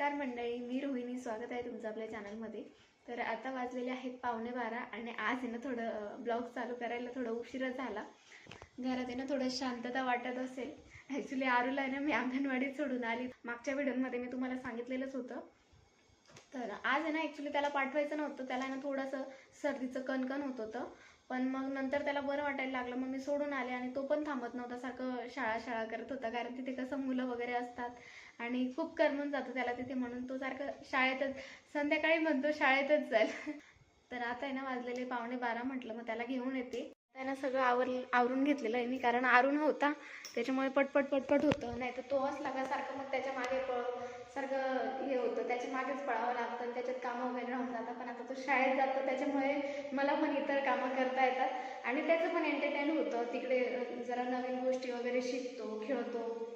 नमस्कार मंडळी मी रोहिणी. स्वागत आहे तुमचं आपल्या चॅनलमध्ये. तर आता वाजलेले आहेत पावणे बारा आणि आज आहे ना थोडं ब्लॉग चालू करायला थोडं उशीरच झाला. घरात आहे ना थोडं शांतता वाटत असेल. ॲक्च्युली आरूला आहे ना मी अंगणवाडीत सोडून आली. मागच्या व्हिडिओमध्ये मी तुम्हाला सांगितलेलंच होतं. तर आज आहे ना ॲक्च्युली त्याला पाठवायचं नव्हतं. त्याला आहे ना थोडंसं सर्दीचं कणकण होत होतं. पण मग नंतर त्याला बरं वाटायला लागलं. मग मी सोडून आले आणि तो पण थांबत नव्हता. सारखं शाळा शाळा करत होता. कारण तिथे कसं मुलं वगैरे असतात. आणि खूप करमून जातं त्याला तिथे म्हणून. तो सारखं शाळेतच संध्याकाळी म्हणतो शाळेतच जाईल तर आता आहे ना वाजलेले पावणे बारा म्हटलं मग त्याला घेऊन येते. त्यानं सगळं आवर आवरून घेतलेलं आहे मी कारण आरून होता. त्याच्यामुळे पटपट पटपट होतं. नाही तर तो असला का सारखं मग त्याच्यामागे पळ सारखं हे होतं. त्याच्या मागेच पळावं लागतं आणि त्याच्यात कामं वगैरे राहून जातात. पण आता तो शाळेत जातो त्याच्यामुळे मला पण इतर कामं करता येतात. आणि त्याचं पण एंटरटेन होतं. तिकडे जरा नवीन गोष्टी वगैरे शिकतो खेळतो.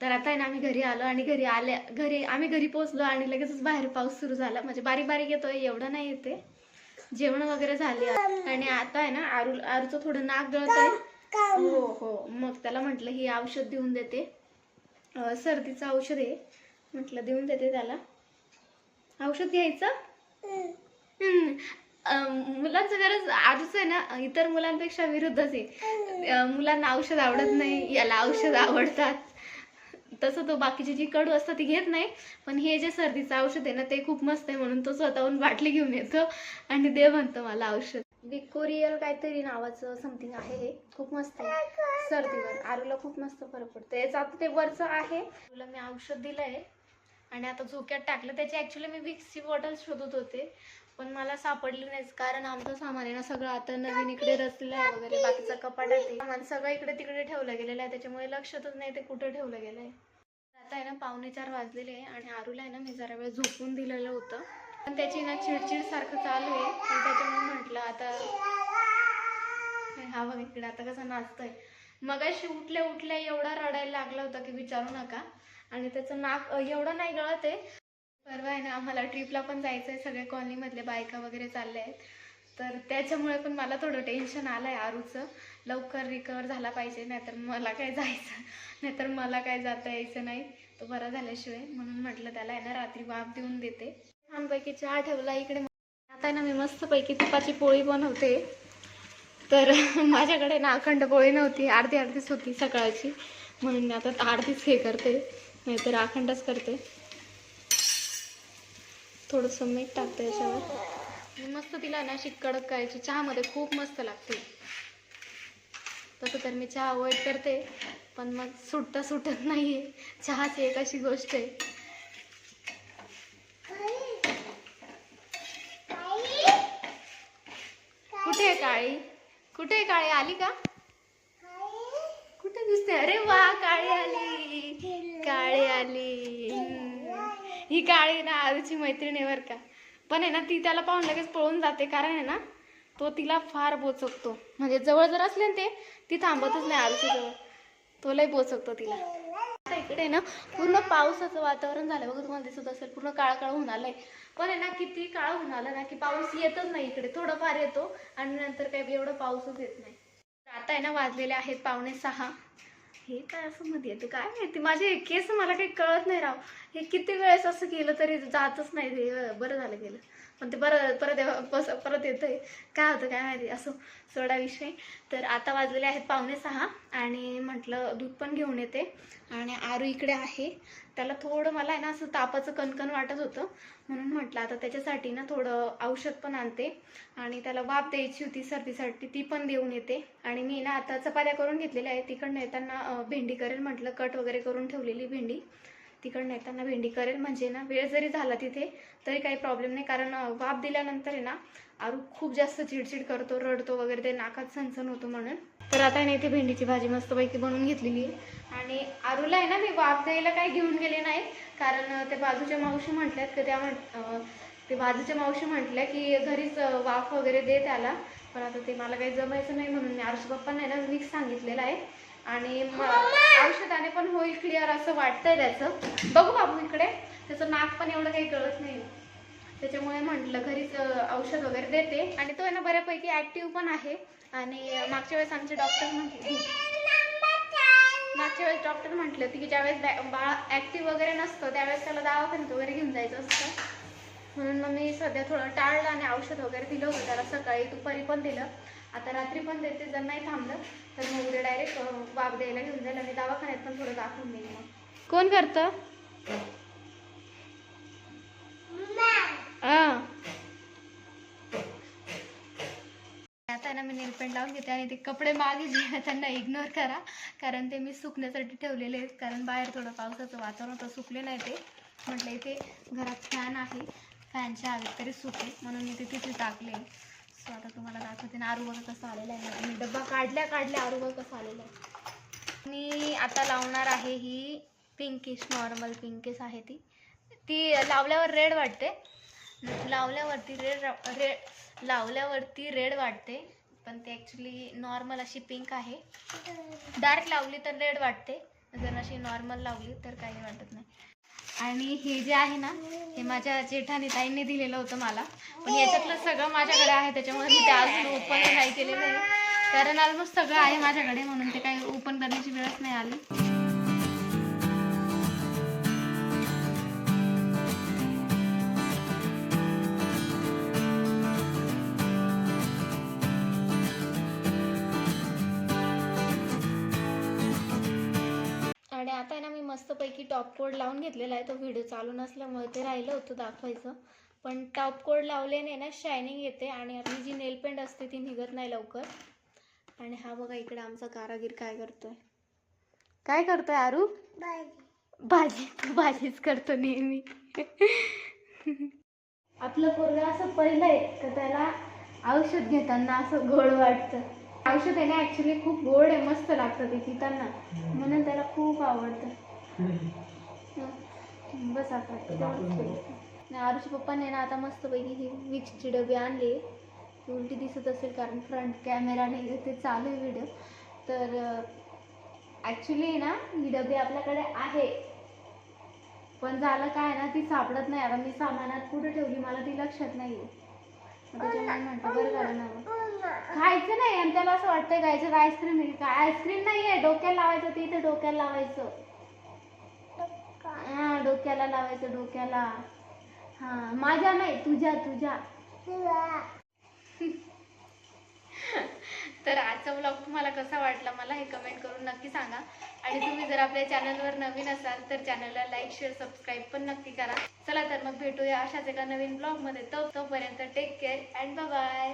तर आता आहे ना आम्ही घरी आलो आणि घरी आल्या घरी आम्ही घरी पोहोचलो आणि लगेचच बाहेर पाऊस सुरू झाला. म्हणजे बारीक बारीक येतोय एवढं नाही येते. जेवण वगैरे झाले. आणि आता आहे ना आरू आरूचं थोडं नाक गळत आहे हो हो. मग त्याला म्हटलं ही औषध देऊन देते. सर्दीचं औषध आहे. म्हटलं देऊन देते त्याला. औषध घ्यायचं? मुलांचं गरज आजच आहे ना इतर मुलांपेक्षा विरुद्धच आहे. मुलांना औषध आवडत नाही याला औषध आवडतात. तसं तो बाकीची जी कडू असतं ती घेत नाही. पण हे जे सर्दीचं औषध आहे ना ते खूप मस्त आहे म्हणून तो स्वतःहून बाटली घेऊन येतो आणि दे म्हणतो मला औषध. विकोरियल काहीतरी नावाचं समथिंग आहे हे. खूप मस्त आहे. सर्दीवर. आरूला खूप मस्त फरक पडतो याचं आता ते वरचं आहे. तुला मी औषध दिलंय. आणि आता झोक्यात टाकलं. त्याची ॲक्च्युली मी विक्सी बॉटल शोधत होते. पण मला सापडली नाहीच कारण आमचं सामान आहे ना सगळं. आता नवीन इकडे रचलं आहे वगैरे. बाकीचं कपाट आहे सामान सगळं इकडे तिकडे ठेवलं गेलेलं आहे. त्याच्यामुळे लक्षातच नाही ते कुठं ठेवलं गेलं आहे आता आहे ना पावणे चार वाजलेले आहे. आणि आरूला आहे ना मी जरा वेळ झोपून दिलेलं होतं. पण त्याची ना चिडचिड सारखं चालू आहे. पण त्याच्यामुळे म्हटलं आता हा बघ इकडे आता कसं नाचतोय. मगाशी उठल्या उठल्या एवढा रडायला लागला होता की विचारू नका. आणि त्याचं नाक एवढं नाही गळत आहे. परवा आहे ना आम्हाला ट्रिपला पण जायचं आहे सगळे कॉलनीमधले बायका वगैरे चालले आहेत. तर त्याच्यामुळे पण मला थोडं टेन्शन आलं आहे आरूचं. लवकर रिकवर झाला पाहिजे नाहीतर मला काय जायचं नाहीतर मला काय जाता यायचं नाही. तो बरा झाल्याशिवाय म्हणून म्हटलं त्याला आहे ना रात्री वाफ देऊन देते. छानपैकी चहा ठेवला इकडे आता आहे ना मी मस्तपैकी तुपाची पोळी बनवते. तर माझ्याकडे ना अखंड पोळी नव्हती अर्धी अर्धीच होती सकाळची. म्हणून मी आता अर्धीच हे करते नाहीतर अखंडच करते. थोडंसं मीठ टाकते याच्यावर. मस्त तिला ना अशी कडक करायची. चहामध्ये खूप मस्त लागते. तसं तर मी चहा अवॉइड करते पण मग सुटता सुटत नाही आहे चहाची एक अशी गोष्ट आहे कुठे आहे काळी कुठे आहे काळी? आली का? कुठे दिसते? अरे वा काळी आली. काळी आली. ही काळी ना आजची मैत्रीण आहे का. पण आहे ना ती त्याला पाहून लगेच पळून जाते कारण आहे ना तो तिला फार बोचकतो. म्हणजे जवळ जर असले ना ते ती थांबतच नाही आरूच्या जवळ. तो लय बोचकतो तिला. इकडे ना पूर्ण पावसाचं वातावरण झालं. बघा तुम्हाला दिसत असेल पूर्ण काळा काळा होऊन आलंय पण आहे ना किती काळा होऊन आला ना की पाऊस येतच नाही इकडे. थोडंफार येतो आणि नंतर काही एवढं पाऊसच येत नाही. आता आहे ना वाजलेले आहेत पावणे सहा. हे काय असं मध्ये येतं? काय माहिती? माझे केस मला काही कळत नाही राव. हे किती वेळेस असं केलं तरी जातच नाही ते बरं झालं गेलं पण ते बरं परत पस- परत येतंय. काय होतं काय माहिती असो सोडा विषय. तर आता वाजलेले आहेत पावणे सहा आणि म्हटलं दूध पण घेऊन येते. आणि आरू इकडे आहे. त्याला थोडं मला आहे ना असं तापाचं कणकण वाटत होतं. म्हणून म्हटलं आता त्याच्यासाठी ना थोडं औषध पण आणते. आणि त्याला वाफ द्यायची होती सर्दीसाठी ती पण देऊन येते. आणि मी ना आता चपात्या करून घेतलेल्या आहेत. तिकडनं येताना भेंडी करेल म्हटलं. कट वगैरे करून ठेवलेली भेंडी. तिकडनं येताना भेंडी करेल. म्हणजे ना वेळ जरी झाला तिथे तरी काही प्रॉब्लेम नाही. कारण वाफ दिल्यानंतर आहे ना आरू खूप जास्त चिडचिड करतो रडतो वगैरे ते नाकात सणसण होतो म्हणून. तर आता नाही ते भेंडीची भाजी मस्तपैकी बनवून घेतलेली आहे. आणि आरूला आहे ना मी वाफ द्यायला काही घेऊन गेले नाही. कारण ते त्या बाजूच्या मावशी म्हटल्यात की त्या म्हण- ते बाजूच्या मावशी म्हटल्या की घरीच वाफ वगैरे दे त्याला. पण आता ते मला काही जमायचं नाही म्हणून मी आरुष पप्पांना आहे ना मिक्स सांगितलेलं आहे. आणि औषधाने पण होईल क्लिअर असं वाटतंय त्याचं. बघू बाबू इकडे. त्याचं नाक पण एवढं काही गळत नाही. त्याच्यामुळे म्हटलं घरीच औषध वगैरे देते. आणि तो आहे ना बऱ्यापैकी ऍक्टिव्ह पण आहे. आणि मागच्या वेळेस आमचे डॉक्टर म्हटले मागच्या वेळेस डॉक्टर म्हटलं की ज्यावेळेस बॅ- बाळ ऍक्टिव्ह वगैरे नसतं त्यावेळेस त्याला दवाखान्यात वगैरे घेऊन जायचं असतं. म्हणून मग मी सध्या थोडं टाळलं आणि औषध वगैरे दिलं होतं. त्याला सकाळी दुपारी पण दिलं. आता रात्री पण देते जर नाही थांबलं तर मग उद्या डायरेक्ट वाघ द्यायला घेऊन जाईल आणि दवाखान्यात पण थोडं दाखवून देईल मग. कोण करतं? आता ना मी नेल पेंट लावून घेते आणि ते कपडे मागे जे त्यांना इग्नोर करा. कारण ते मी सुकण्यासाठी ठेवलेले आहेत. कारण बाहेर थोडं पावसाचं वातावरण तर सुकले नाही ते. म्हटलं इथे घरात फॅन आहे. फॅनच्या हवेत तरी सुकेल म्हणून मी ते तिथे टाकले. सो आता तुम्हाला दाखवते ना आरू कसं आलेला आहे. मी डब्बा काढल्या काढल्या आरोग्य कसं आलेला आहे. मी आता लावणार आहे ही पिंकिश नॉर्मल पिंकिश आहे ती. ती लावल्यावर रेड वाटते. लावल्यावरती रेड रेड लावल्यावरती रेड वाटते. पण ती ॲक्च्युली नॉर्मल अशी पिंक आहे. डार्क लावली तर रेड वाटते. जर अशी नॉर्मल लावली तर काही वाटत नाही. आणि हे जे आहे ना हे माझ्या जेठानी ताईंनी दिलेलं होतं मला. पण याच्यातलं सगळं माझ्याकडे आहे त्याच्यामुळे मी ते अजून ओपन नाही केलेलं आहे. कारण ऑलमोस्ट सगळं आहे माझ्याकडे म्हणून ते काही ओपन करण्याची वेळच नाही आली. मी टॉप कोड लावून घेतलेला आहे. तो व्हिडिओ चालू नसल्यामुळे ते राहिलं होतं दाखवायचं. पण टॉप कोड लावल्याने ना शायनिंग येते आणि आपली जी नेलपेंट असते ती निघत नाही लवकर. आणि हा बघा इकडे आमचा कारागीर काय करतोय. काय करतोय आरू? भाजी. भाजीच करतो नेहमी. आपलं पोरगा असं पहिलं आहे का त्याला औषध घेताना असं गोड वाटतं. औषध आहे ना ॲक्च्युली खूप गोड आहे मस्त लागतं ते पिताना. म्हणून त्याला खूप आवडतं. बस आता. आणि आरुच्या पप्पाने ना आता मस्तपैकी ही विक्सची डबी आणली. उलटी दिसत असेल कारण फ्रंट कॅमेराने ते चालू आहे व्हिडिओ तर ॲक्च्युली ना ही डबी आपल्याकडे आहे. पण झालं काय ना ती सापडत नाही. आता मी सामानात कुठे ठेवली मला ती लक्षात नाही बरं झालं ना. खायचं नाही आणि त्याला असं वाटतंय खायचं आईस्क्रीम काय आईस्क्रीम नाही आहे डोक्याला लावायचं ते इथे डोक्याला लावायचं. हा डोक्याला लावायचं डोक्याला. हा माझ्या नाही तुझ्या तुझ्या. तर आजचा ब्लॉग तुम्हाला कसा वाटला मला हे कमेंट करून नक्की सांगा. आणि तुम्ही जर आपल्या चॅनलवर नवीन असाल तर चॅनलला लाईक शेअर सबस्क्राईब पण नक्की करा. चला तर मग भेटूया अशाच एका नवीन ब्लॉगमध्ये तो तोपर्यंत टेक केअर अँड बाय